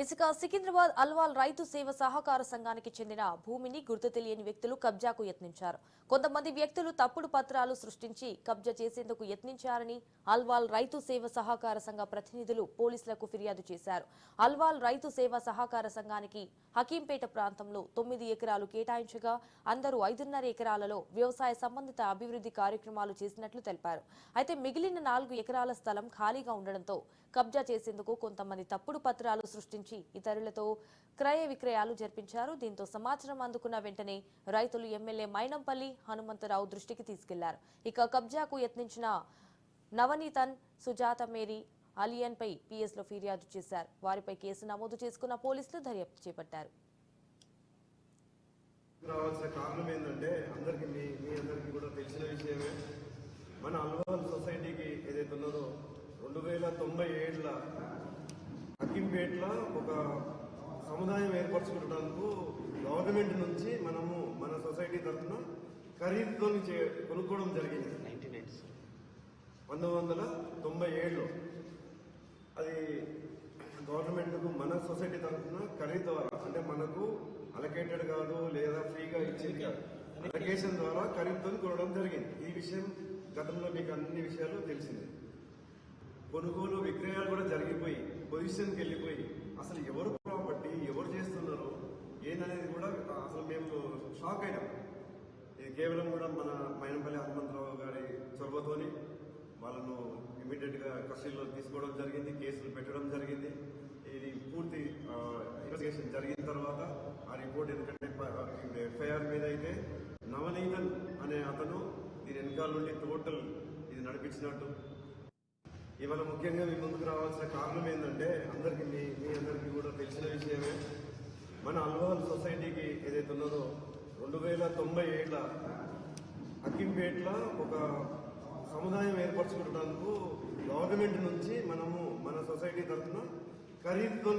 ఇసుక సికింద్రాబాద్ అల్వాల్ రైతు సేవ సహకార సంఘానికి చెందిన భూమిని గుర్తు తెలియని వ్యక్తులు కబ్జాకు యత్నించారు. కొంతమంది వ్యక్తులు తప్పుడు పత్రాలు సృష్టించి కబ్జా చేసేందుకు యత్నించారని అల్వాల్ రైతు సేవ సహకార సంఘ ప్రతినిధులు పోలీసులకు ఫిర్యాదు చేశారు. అల్వాల్ రైతు సేవ సహకార సంఘానికి హకీంపేట ప్రాంతంలో తొమ్మిది ఎకరాలు కేటాయించగా అందరూ ఐదున్నర ఎకరాలలో వ్యవసాయ సంబంధిత అభివృద్ధి కార్యక్రమాలు చేసినట్లు తెలిపారు. అయితే మిగిలిన నాలుగు ఎకరాల స్థలం ఖాళీగా ఉండడంతో కబ్జా చేసేందుకు కొంతమంది తప్పుడు పత్రాలు సృష్టించి ఇతరులతో క్రయ విక్రయాలు జరిపించారు. దీంతో సమాచారం అందుకున్న వెంటనే రైతులు ఎమ్మెల్యే మైనంపల్లి హనుమంతరావు దృష్టికి తీసుకెళ్ళారు. ఇక కబ్జాకు యత్నించిన నవనీతన్ సుజాత మేరీ అలియన్ పై ఫిర్యాదు చేశారు. వారిపై కేసు నమోదు చేసుకున్న పోలీసులు దర్యాప్తు చేపట్టారు. రావాల్సిన కారణం ఏంటంటే అందరికి మీ మీ అందరికీ కూడా తెలిసిన విషయమే. మన అల్వాల్ సొసైటీ ఏదైతే ఉన్నదో రెండు వేల తొంభై ఏడుల అక్కింపేటలో ఒక సముదాయం ఏర్పరచుకోవడానికి గవర్నమెంట్ నుంచి మనము మన సొసైటీ తరఫున ఖరీదుతో కొనుక్కోవడం జరిగింది. పంతొమ్మిది వందల తొంభై ఏడులో అది గవర్నమెంట్కు మన సొసైటీ తరఫున ఖరీదు ద్వారా అంటే మనకు అలకేటెడ్ కాదు లేదా ఫ్రీగా ఇచ్చేది కాదు. అలకేషన్ ద్వారా ఖరీదుతో కొనడం జరిగింది. ఈ విషయం గతంలో మీకు అన్ని విషయాలు తెలిసిందే. కొనుగోలు విక్రయాలు కూడా జరిగిపోయి పొజిషన్కి వెళ్ళిపోయి అసలు ఎవరు ప్రాపర్టీ ఎవరు చేస్తున్నారు ఏందనేది కూడా అసలు మేము షాక్ అయినాం. ఇది కేవలం కూడా మన మైనంపల్లి హనుమంతరావు గారి చొరవతోని వాళ్ళను ఇమీడియట్గా కస్టడీలో తీసుకోవడం జరిగింది కేసులు పెట్టడం జరిగింది. ఇది పూర్తి ఇన్వెస్టిగేషన్ జరిగిన తర్వాత ఆ రిపోర్ట్ ఎందుకంటే ఎఫ్ఐఆర్ మీద అయితే నవనీతన్ అనే అతను దీని వెనకాల నుండి టోటల్ ఇది నడిపించినట్టు ఇవాళ ముఖ్యంగా మీ ముందుకు రావాల్సిన కారణం ఏంటంటే అందరికి మీ మీ అందరికీ కూడా తెలిసిన విషయమే. మన అల్వాల్ సొసైటీకి ఏదైతే ఉన్నదో రెండు వేల తొంభై ఏళ్ళ అక్కింపేటలో ఒక సముదాయం ఏర్పరచుకోవడానికి గవర్నమెంట్ నుంచి మనము మన సొసైటీ తరఫున ఖరీదుతో